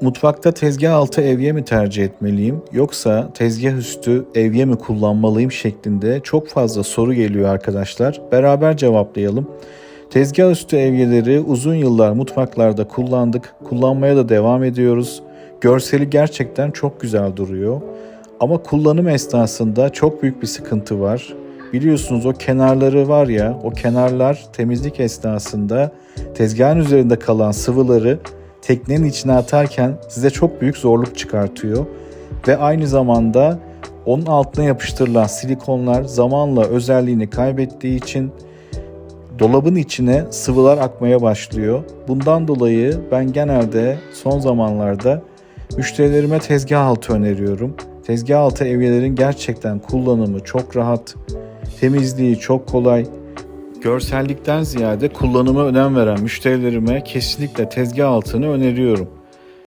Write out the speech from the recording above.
mutfakta tezgah altı evye mi tercih etmeliyim yoksa tezgah üstü evye mi kullanmalıyım şeklinde çok fazla soru geliyor arkadaşlar. Beraber cevaplayalım. Tezgah üstü evyeleri uzun yıllar mutfaklarda kullandık. Kullanmaya da devam ediyoruz. Görseli gerçekten çok güzel duruyor. Ama kullanım esnasında çok büyük bir sıkıntı var. Biliyorsunuz o kenarları var ya, o kenarlar temizlik esnasında tezgahın üzerinde kalan sıvıları teknenin içine atarken size çok büyük zorluk çıkartıyor. Ve aynı zamanda onun altına yapıştırılan silikonlar zamanla özelliğini kaybettiği için dolabın içine sıvılar akmaya başlıyor. Bundan dolayı ben genelde son zamanlarda müşterilerime tezgah altı öneriyorum. Tezgah altı evyelerin gerçekten kullanımı çok rahat, temizliği çok kolay. Görsellikten ziyade kullanıma önem veren müşterilerime kesinlikle tezgah altını öneriyorum.